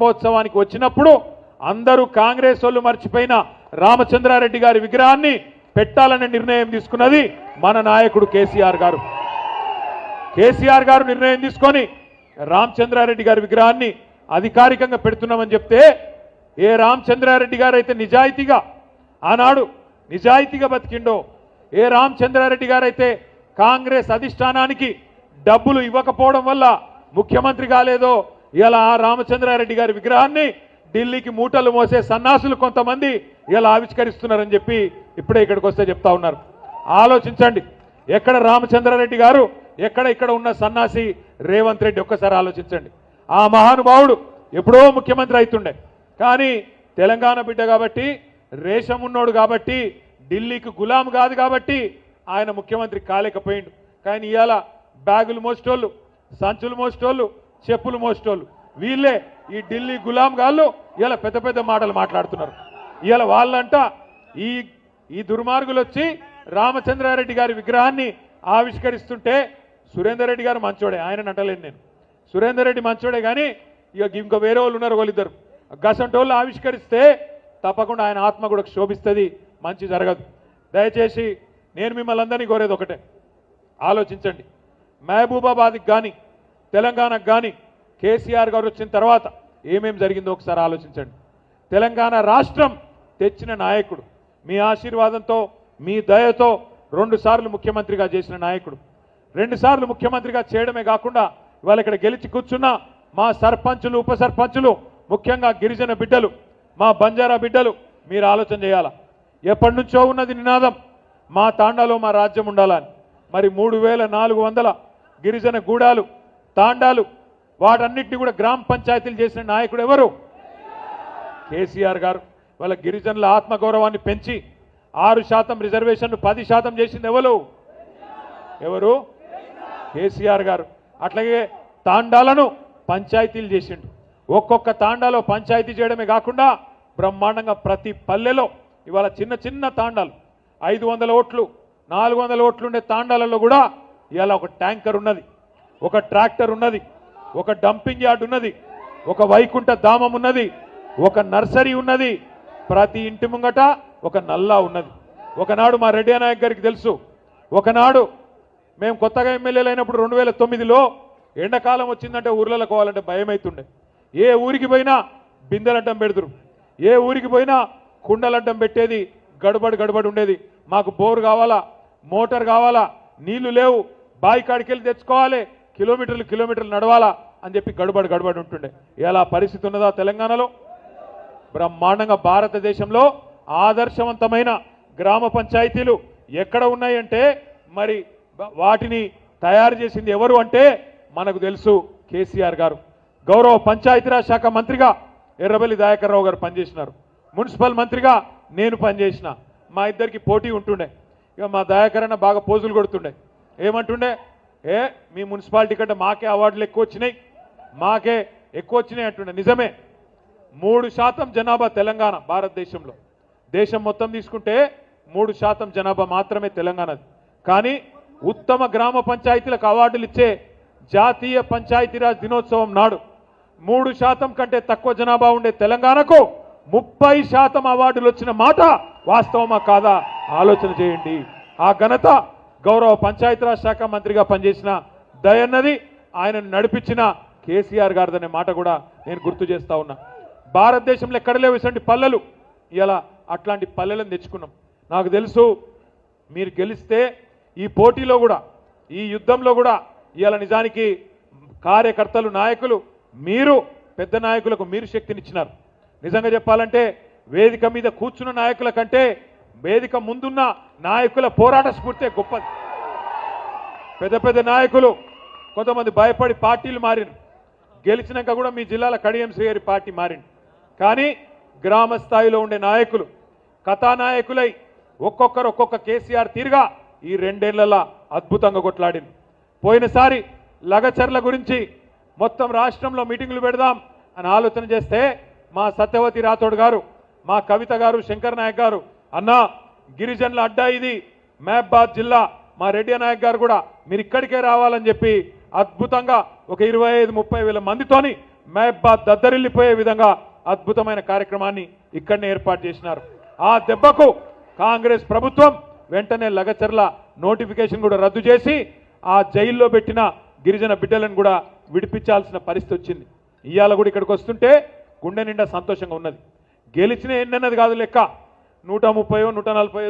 దీపోత్సవానికి వచ్చినప్పుడు అందరూ కాంగ్రెస్ వాళ్ళు మర్చిపోయిన రామచంద్రారెడ్డి గారి విగ్రహాన్ని పెట్టాలనే నిర్ణయం తీసుకున్నది మన నాయకుడు కేసీఆర్ గారు. కేసీఆర్ గారు నిర్ణయం తీసుకొని రామచంద్రారెడ్డి గారి విగ్రహాన్ని అధికారికంగా పెడుతున్నామని చెప్తే ఏ రామచంద్రారెడ్డి గారు అయితే నిజాయితీగా ఆనాడు నిజాయితీగా బతికిండో ఏ రామచంద్రారెడ్డి గారు అయితే కాంగ్రెస్ అధిష్టానానికి డబ్బులు ఇవ్వకపోవడం వల్ల ముఖ్యమంత్రి కాలేదో ఇలా ఆ రామచంద్రారెడ్డి గారి విగ్రహాన్ని ఢిల్లీకి మూటలు మోసే సన్నాసులు కొంతమంది ఇలా ఆవిష్కరిస్తున్నారని చెప్పి ఇప్పుడే ఇక్కడికి వస్తే చెప్తా ఉన్నారు. ఆలోచించండి. ఎక్కడ రామచంద్రారెడ్డి గారు ఎక్కడ ఇక్కడ ఉన్న సన్నాసి రేవంత్ రెడ్డి ఒక్కసారి ఆలోచించండి. ఆ మహానుభావుడు ఎప్పుడో ముఖ్యమంత్రి అవుతుండే కానీ తెలంగాణ బిడ్డ కాబట్టి రేషం ఉన్నోడు కాబట్టి ఢిల్లీకి గులాం కాదు కాబట్టి ఆయన ముఖ్యమంత్రి కాలేకపోయిండు. కానీ ఇవాళ బ్యాగులు మోసేటోళ్ళు సంచులు మోసేటోళ్ళు చెప్పులు మోసేటోళ్ళు. వీళ్ళే ఈ ఢిల్లీ గులాం గాళ్ళు ఇలా పెద్ద పెద్ద మాటలు మాట్లాడుతున్నారు. ఇలా వాళ్ళంట ఈ ఈ దుర్మార్గులు వచ్చి రామచంద్రారెడ్డి గారి విగ్రహాన్ని ఆవిష్కరిస్తుంటే సురేందర్ రెడ్డి గారు మంచోడే ఆయన అంటలేను నేను. సురేందర్ రెడ్డి మంచోడే కానీ ఇక ఇంకో వేరే వాళ్ళు ఉన్నారు వాళ్ళిద్దరు. గసంటోళ్ళు ఆవిష్కరిస్తే తప్పకుండా ఆయన ఆత్మ కూడా శోభిస్తుంది మంచి జరగదు. దయచేసి నేను మిమ్మల్ని అందరినీ కోరేది ఒకటే. ఆలోచించండి. మహబూబాబాద్కి కానీ తెలంగాణకు కానీ కేసీఆర్ గారు వచ్చిన తర్వాత ఏమేం జరిగిందో ఒకసారి ఆలోచించండి. తెలంగాణ రాష్ట్రం తెచ్చిన నాయకుడు మీ ఆశీర్వాదంతో మీ దయతో రెండు సార్లు ముఖ్యమంత్రిగా చేసిన నాయకుడు. రెండు సార్లు ముఖ్యమంత్రిగా చేయడమే కాకుండా ఇవాళ ఇక్కడ గెలిచి కూర్చున్న మా సర్పంచులు ఉప సర్పంచులు ముఖ్యంగా గిరిజన బిడ్డలు మా బంజారా బిడ్డలు మీరు ఆలోచన చేయాలా? ఎప్పటి నుంచో ఉన్నది నినాదం మా తాండాలో మా రాజ్యం ఉండాలని. మరి మూడు వేల నాలుగు వందల గిరిజన గూడాలు తాండాలు వాటన్నిటిని కూడా గ్రామ పంచాయతీలు చేసిన నాయకుడు ఎవరు? కేసీఆర్ గారు. వాళ్ళ గిరిజనుల ఆత్మగౌరవాన్ని పెంచి ఆరు శాతం రిజర్వేషన్ను పది శాతం చేసింది ఎవరు? ఎవరు? కేసీఆర్ గారు. అట్లాగే తాండాలను పంచాయతీలు చేసిండు. ఒక్కొక్క తాండాలో పంచాయతీ చేయడమే కాకుండా బ్రహ్మాండంగా ప్రతి పల్లెలో ఇవాళ చిన్న చిన్న తాండాలు ఐదు వందల ఓట్లు నాలుగు వందల ఓట్లు ఉండే తాండాలలో కూడా ఇవాళ ఒక ట్యాంకర్ ఉన్నది. ఒక ట్రాక్టర్ ఉన్నది ఒక డంపింగ్ యార్డ్ ఉన్నది ఒక వైకుంఠ ధామం ఉన్నది ఒక నర్సరీ ఉన్నది ప్రతి ఇంటి ముంగట ఒక నల్లా ఉన్నది. ఒకనాడు మా రెడ్డి నాయక్ గారికి తెలుసు ఒకనాడు మేము కొత్తగా ఎమ్మెల్యేలు అయినప్పుడు రెండు వేల తొమ్మిదిలో ఎండాకాలం వచ్చిందంటే ఊర్లలో పోవాలంటే భయం అవుతుండే ఏ ఊరికి పోయినా బిందెలడ్డం పెడుతురు. ఏ ఊరికి పోయినా కుండలడ్డం పెట్టేది గడబడి గడబడి ఉండేది. మాకు బోరు కావాలా మోటార్ కావాలా నీళ్ళు లేవు బావి కాడికి వెళ్ళి తెచ్చుకోవాలి కిలోమీటర్లు కిలోమీటర్లు నడవాలా అని చెప్పి గడబడి గడబడి ఉంటుండే. ఎలా పరిస్థితి ఉన్నదా తెలంగాణలో? బ్రహ్మాండంగా భారతదేశంలో ఆదర్శవంతమైన గ్రామ పంచాయతీలు ఎక్కడ ఉన్నాయంటే మరి వాటిని తయారు చేసింది ఎవరు అంటే మనకు తెలుసు కేసీఆర్ గారు. గౌరవ పంచాయతీరాజ్ శాఖ మంత్రిగా ఎర్రబెల్లి దయాకర్ రావు గారు పనిచేసినారు. మున్సిపల్ మంత్రిగా నేను పనిచేసిన. మా ఇద్దరికి పోటీ ఉంటుండే. ఇక మా దయాకర్ అన్న బాగా పోజులు కొడుతుండే. ఏమంటుండే? ఏ మీ మున్సిపాలిటీ కంటే మాకే అవార్డులు ఎక్కువ వచ్చినాయి మాకే ఎక్కువ వచ్చినాయి అంటుండే. నిజమే. మూడు శాతం జనాభా తెలంగాణ భారతదేశంలో. దేశం మొత్తం తీసుకుంటే మూడు శాతం జనాభా మాత్రమే తెలంగాణది. కానీ ఉత్తమ గ్రామ పంచాయతీలకు అవార్డులు ఇచ్చే జాతీయ పంచాయతీరాజ్ దినోత్సవం నాడు మూడు శాతం కంటే తక్కువ జనాభా ఉండే తెలంగాణకు ముప్పై శాతం అవార్డులు వచ్చిన మాట వాస్తవమా కాదా? ఆలోచన చేయండి. ఆ ఘనత గౌరవ పంచాయతీరాజ్ శాఖ మంత్రిగా పనిచేసిన దయన్నది ఆయనను నడిపించిన కేసీఆర్ గారిదనే మాట కూడా నేను గుర్తు చేస్తా ఉన్నా. భారతదేశంలో ఎక్కడ లేవు ఇటువంటి పల్లెలు. ఇలా అట్లాంటి పల్లెలను తెచ్చుకున్నాం. నాకు తెలుసు మీరు గెలిస్తే ఈ పోటీలో కూడా ఈ యుద్ధంలో కూడా ఇవాళ నిజానికి కార్యకర్తలు నాయకులు మీరు పెద్ద నాయకులకు మీరు శక్తినిచ్చినారు. నిజంగా చెప్పాలంటే వేదిక మీద కూర్చున్న నాయకుల కంటే వేదిక ముందున్న నాయకుల పోరాట స్ఫూర్తే గొప్పది పెద్ద పెద్ద నాయకులు కొంతమంది భయపడి పార్టీలు మారిన. గెలిచినాక కూడా మీ జిల్లాల కడియం శ్రీగారి పార్టీ మారింది కానీ గ్రామ స్థాయిలో ఉండే నాయకులు కథానాయకులై ఒక్కొక్కరు ఒక్కొక్క కేసీఆర్ తీరుగా ఈ రెండేళ్ళలో అద్భుతంగా కొట్లాడింది పోయినసారి లగచర్ల గురించి మొత్తం రాష్ట్రంలో మీటింగులు పెడదాం అని ఆలోచన చేస్తే మా సత్యవతి రాథోడ్ గారు మా కవిత గారు శంకర్ నాయక్ గారు అన్నా గిరిజనుల అడ్డా ఇది. మహబాద్ జిల్లా మా రెడ్డి నాయక్ గారు కూడా మీరు ఇక్కడికే రావాలని చెప్పి అద్భుతంగా ఒక ఇరవై ఐదు ముప్పై వేల మందితోని మహబాద్ దద్దరిల్లిపోయే విధంగా అద్భుతమైన కార్యక్రమాన్ని ఇక్కడనే ఏర్పాటు చేసినారు. ఆ దెబ్బకు కాంగ్రెస్ ప్రభుత్వం వెంటనే లగచర్ల నోటిఫికేషన్ కూడా రద్దు చేసి ఆ జైల్లో పెట్టిన గిరిజన బిడ్డలను కూడా విడిపించాల్సిన పరిస్థితి వచ్చింది. ఇవాళ కూడా ఇక్కడికి వస్తుంటే గుండె నిండా సంతోషంగా ఉన్నది. గెలిచిన ఎన్నన్నది కాదు లెక్క. నూట ముప్పై నూట నలభై